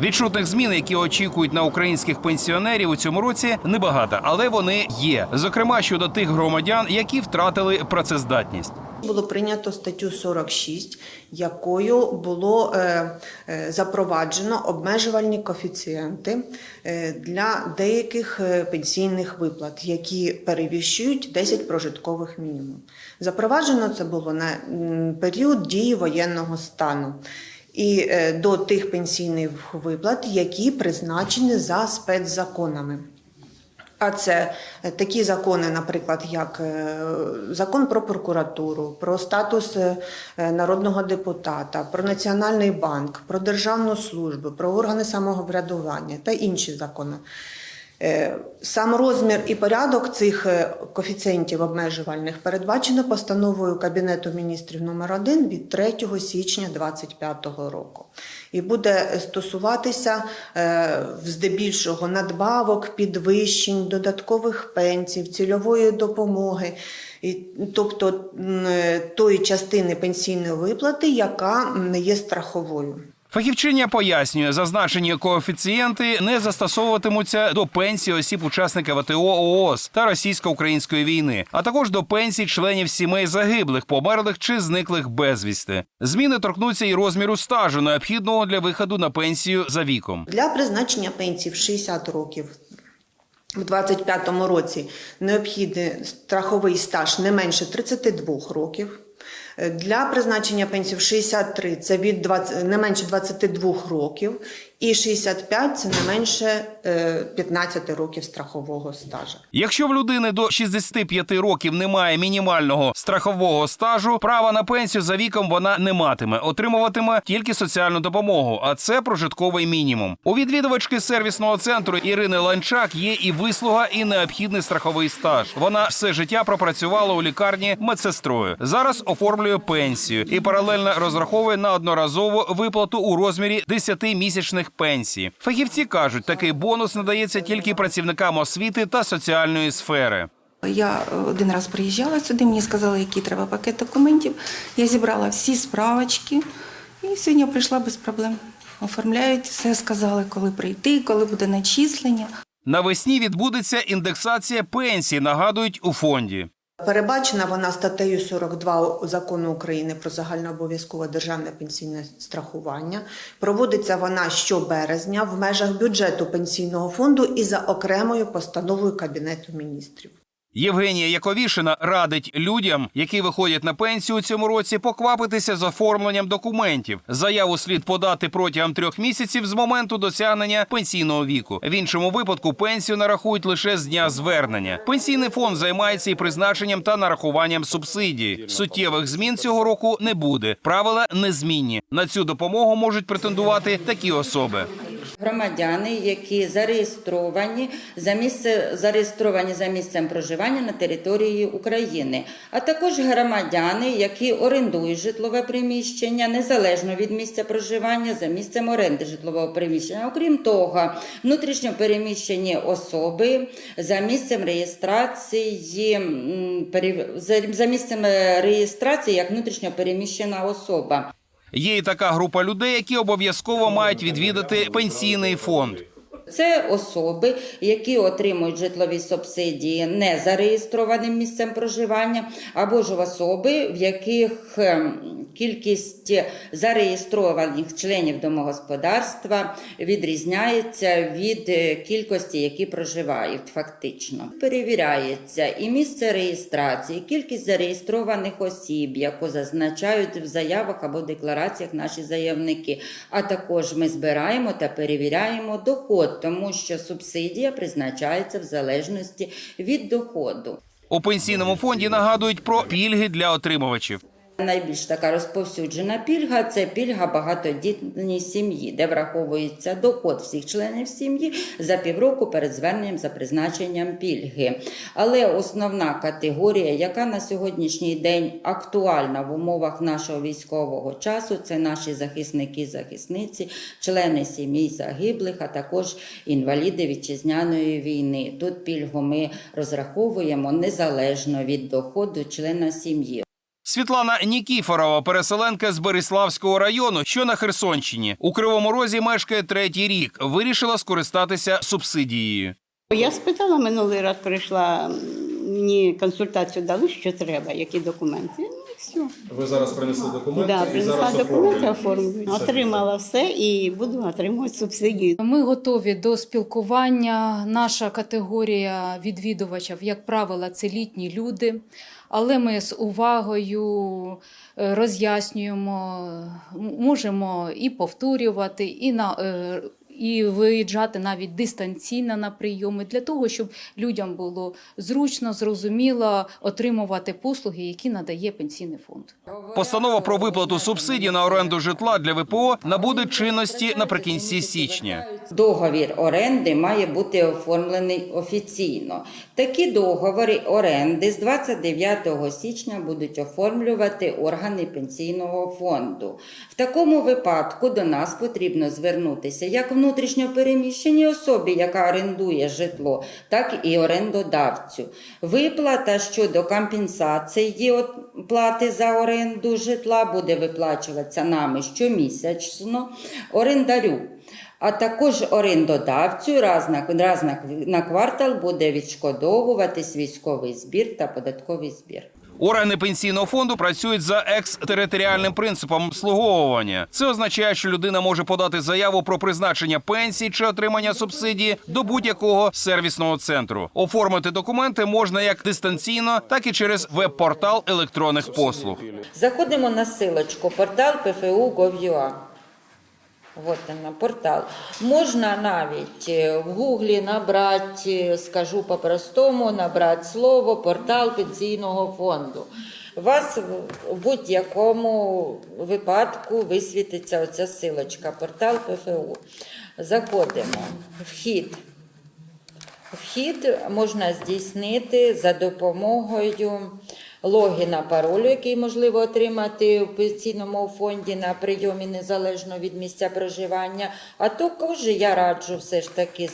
Відчутних змін, які очікують на українських пенсіонерів у цьому році, небагато, але вони є. Зокрема, щодо тих громадян, які втратили працездатність. Було прийнято статтю 46, якою було е, е, запроваджено обмежувальні коефіцієнти е, для деяких пенсійних виплат, які перевищують 10 прожиткових мінімум. Запроваджено це було на період дії воєнного стану. І е, до тих пенсійних виплат, які призначені за спецзаконами. А це е, такі закони, наприклад, як е, закон про прокуратуру, про статус народного депутата, про національний банк, про державну службу, про органи самоврядування та інші закони. Е, Сам розмір і порядок цих е, коефіцієнтів обмежувальних передбачено постановою Кабінету міністрів номер 1 від 3 січня 2025 року. І буде стосуватися е, здебільшого надбавок, підвищень, додаткових пенсій, цільової допомоги, тобто тої частини пенсійної виплати, яка не є страховою. Фахівчиня пояснює, зазначені коефіцієнти не застосовуватимуться до пенсії осіб учасників АТО ООС та російсько-української війни, а також до пенсій членів сімей загиблих, померлих чи зниклих безвісти. Зміни торкнуться і розміру стажу, необхідного для виходу на пенсію за віком. Для призначення пенсії в 60 років в 25 році необхідний страховий стаж не менше 32 років. Для призначення пенсії в 63 це від 20, не менше 22 років, і 65 це не менше е, 15 років страхового стажу. Якщо в людини до 65 років немає мінімального страхового стажу, права на пенсію за віком вона не матиме, отримуватиме тільки соціальну допомогу, а це прожитковий мінімум. У відвідувачки сервісного центру Ірини Ланчак є і вислуга, і необхідний страховий стаж. Вона все життя пропрацювала у лікарні медсестрою. Зараз оформлює пенсію і паралельно розраховує на одноразову виплату у розмірі 10 місячних пенсій. Фахівці кажуть, такий бонус надається тільки працівникам освіти та соціальної сфери. Я один раз приїжджала сюди, мені сказали, який треба пакет документів. Я зібрала всі справочки і сьогодні прийшла без проблем. Оформляють все, сказали, коли прийти, коли буде начислення. Навесні відбудеться індексація пенсій, нагадують у фонді. Перебачена вона статтею 42 закону України про загальнообов'язкове державне пенсійне страхування. Проводиться вона щоберезня в межах бюджету пенсійного фонду і за окремою постановою Кабінету міністрів. Євгенія Яковішина радить людям, які виходять на пенсію у цьому році, поквапитися з оформленням документів. Заяву слід подати протягом трьох місяців з моменту досягнення пенсійного віку. В іншому випадку пенсію нарахують лише з дня звернення. Пенсійний фонд займається і призначенням та нарахуванням субсидій. Суттєвих змін цього року не буде. Правила незмінні. На цю допомогу можуть претендувати такі особи. Громадяни, які зареєстровані за місце зареєстровані за місцем проживання на території України, а також громадяни, які орендують житлове приміщення незалежно від місця проживання за місцем оренди житлового приміщення. Окрім того, внутрішньо переміщені особи за місцем реєстрації за- місцем реєстрації як внутрішньо переміщена особа. Є і така група людей, які обов'язково мають відвідати пенсійний фонд. Це особи, які отримують житлові субсидії не зареєстрованим місцем проживання, або ж особи, в яких ем, кількість зареєстрованих членів домогосподарства відрізняється від е, кількості, які проживають фактично. Перевіряється і місце реєстрації, і кількість зареєстрованих осіб, яку зазначають в заявах або деклараціях наші заявники. А також ми збираємо та перевіряємо доход, тому що субсидія призначається в залежності від доходу. У пенсійному фонді нагадують про пільги для отримувачів. Найбільш така розповсюджена пільга це пільга багатодітній сім'ї, де враховується доход всіх членів сім'ї за півроку перед зверненням за призначенням пільги. Але основна категорія, яка на сьогоднішній день актуальна в умовах нашого військового часу, це наші захисники, захисниці, члени сім'ї загиблих, а також інваліди вітчизняної війни. Тут пільгу ми розраховуємо незалежно від доходу члена сім'ї. Світлана Нікіфорова, переселенка з Береславського району, що на Херсонщині. У Кривому Розі мешкає третій рік. Вирішила скористатися субсидією. Я спитала минулий раз, прийшла, мені консультацію дали, що треба, які документи. Ну і все. Ви зараз принесли документи Да, і принесла зараз документи, оформлю. Отримала все і буду отримувати субсидію. Ми готові до спілкування. Наша категорія відвідувачів, як правило, це літні люди, але ми з увагою е, роз'яснюємо, можемо і повторювати, і на. І виїжджати навіть дистанційно на прийоми для того, щоб людям було зручно, зрозуміло отримувати послуги, які надає пенсійний фонд. Постанова про виплату субсидій на оренду житла для ВПО набуде чинності наприкінці січня. Договір оренди має бути оформлений офіційно. Такі договори оренди з 29 січня будуть оформлювати органи пенсійного фонду. В такому випадку до нас потрібно звернутися як внутрішньопереміщеній особі, яка орендує житло, так і орендодавцю. Виплата щодо компенсації плати за оренду житла буде виплачуватися нами щомісячно орендарю. А також орендодавцю раз на, раз на, на квартал буде відшкодовуватись військовий збір та податковий збір. Органи пенсійного фонду працюють за екстериторіальним принципом обслуговування. Це означає, що людина може подати заяву про призначення пенсії чи отримання субсидії до будь-якого сервісного центру. Оформити документи можна як дистанційно, так і через веб-портал електронних послуг. Заходимо на силочку портал PFU.gov.ua. Вот вона, портал. Можна навіть е, в гуглі набрати, е, скажу по-простому, набрати слово портал пенсійного фонду. У вас в будь-якому випадку висвітиться оця силочка, портал ПФУ. Заходимо. Вхід. Вхід можна здійснити за допомогою логіна паролю, який можливо отримати в пенсійному фонді на прийомі незалежно від місця проживання. А також я раджу все ж таки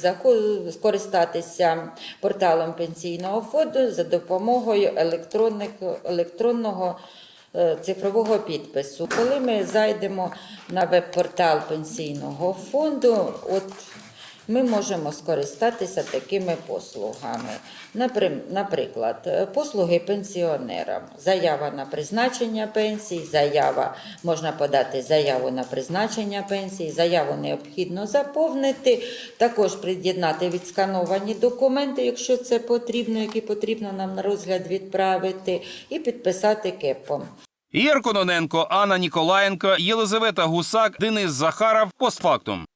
скористатися порталом пенсійного фонду за допомогою електронних, електронного е, цифрового підпису. Коли ми зайдемо на веб-портал пенсійного фонду, от ми можемо скористатися такими послугами. Наприклад, послуги пенсіонерам, заява на призначення пенсії, заява можна подати заяву на призначення пенсії, заяву необхідно заповнити, також під'єднати відскановані документи, якщо це потрібно, які потрібно нам на розгляд відправити, і підписати кепом. Ігор Кононенко, Анна Ніколаєнко, Єлизавета Гусак, Денис Захаров. Постфактум.